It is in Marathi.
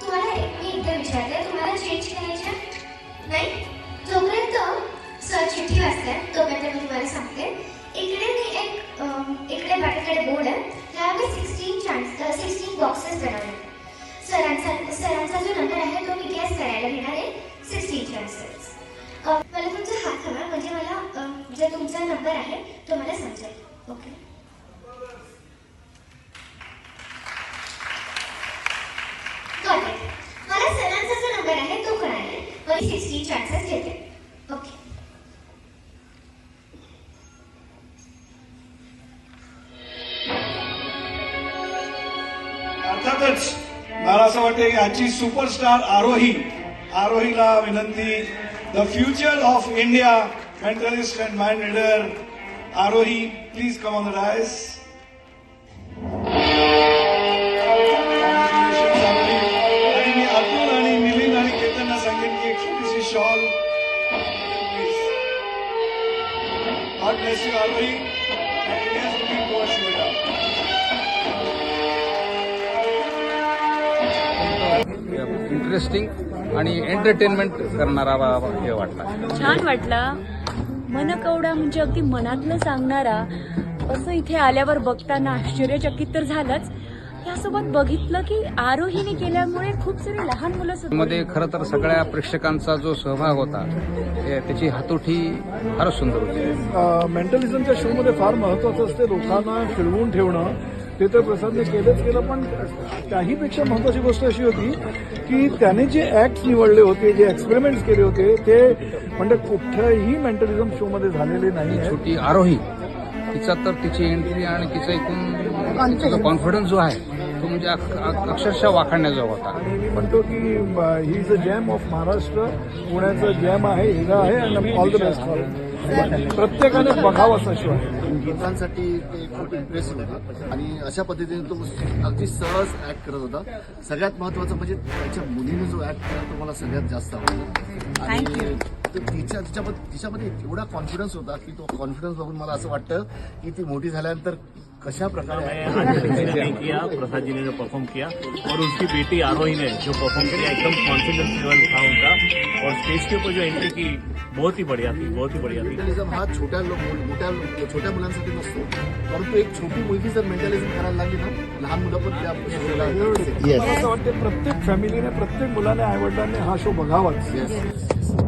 तुम्हाला एक- मी एकदा विचारते तुम्हाला चेंज करायच्या नाही? जोपर्यंत सर चिठ्ठी वाचते तोपर्यंत मी तुम्हाला सांगते. इकडे मी एक इकडे बाकीकडे बोर्ड आहे. त्यावर सिक्स्टीन चान्स सिक्स्टीन बॉक्सेस बनवले. सरांचा सरांचा जो नंबर आहे तो मी गॅस करायला घेणार आहे. सिक्स्टीन चान्सेस मला तुमचा हात हवा. म्हणजे मला जे जो तुमचा नंबर आहे तो मला समजेल. Okay Got it. मला सरांचा जो नंबर आहे तो कळाला अर्थातच मला असं वाटतं की आजची सुपरस्टार आरोही आरोहीला विनंती the future of India mentalist and mind reader Arohi please come on the dais God bless you. And India is looking towards you, बेटा. इंटरेस्टिंग आणि एंटरटेनमेंट करणारा हे वाटला छान वाटला मनकवडा म्हणजे अगदी मनातलं सांगणारा असं इथे आल्यावर बघताना आश्चर्यचकित तर झालंच यासोबत बघितलं की आरोहीने केल्यामुळे खूप सारे लहान मुलं मध्ये खरं तर सगळ्या प्रेक्षकांचा जो सहभाग होता ते- त्याची हातोठी फारच सुंदर होती. मेंटलिझमच्या शोमध्ये फार महत्वाचं असते लोकांना खिळवून ठेवणं. ते तर प्रसादने केलंच केलं पण त्याहीपेक्षा महत्वाची गोष्ट अशी होती की त्याने जे ऍक्ट निवडले होते जे एक्सपेरिमेंट्स केले होते ते म्हणजे कुठल्याही मेंटलिझम शोमध्ये झालेले नाही छोटी आरोही. तिचा तर तिची एंट्री आणि तिचा एकूण तिचा कॉन्फिडन्स जो आहे तो म्हणजे अक- अक- अक्षरशः वाखाणण्याजोगा होता. म्हणतो की he is a gem of Maharashtra पुण्याचं जॅम आहे हिरा आहे आणि ऑल द बेस्ट प्रत्येकाने बघावं असा शो आहे गीतांसाठी ते खूप इम्प्रेसिव्ह होता आणि अशा पद्धतीने तो अगदी सहज ऍक्ट करत होता. सगळ्यात महत्वाचं म्हणजे त्याच्या मुलीने जो ऍक्ट केला तो मला सगळ्यात जास्त आवडला. आणि तिच्या तिच्यामध्ये तिच्यामध्ये एवढा कॉन्फिडन्स होता की तो कॉन्फिडन्स बघून मला असं वाटतं की ती मोठी झाल्यानंतर कशा प्रकारे किया प्रसाद जी ने जो परफॉर्म किया और उसकी बेटी आरोही ने जो परफॉर्म किया एकदम कॉन्फिडेंस लेवल था उनका और स्टेज के ऊपर जो एंट्री की बहुत ही बढ़िया थी बहुत ही बढ़िया थी। मेंटलिझम हा छोट्या लोक मोठ्या छोट्या मुलांसाठी नसतो परंतु एक छोटी मुलगी जर मेंटलिझम करायला लागली ना लहान मुलं पण त्या असं वाटतं प्रत्येक फॅमिलीने प्रत्येक मुलाने आईवडिलांनी हा शो बघावाच.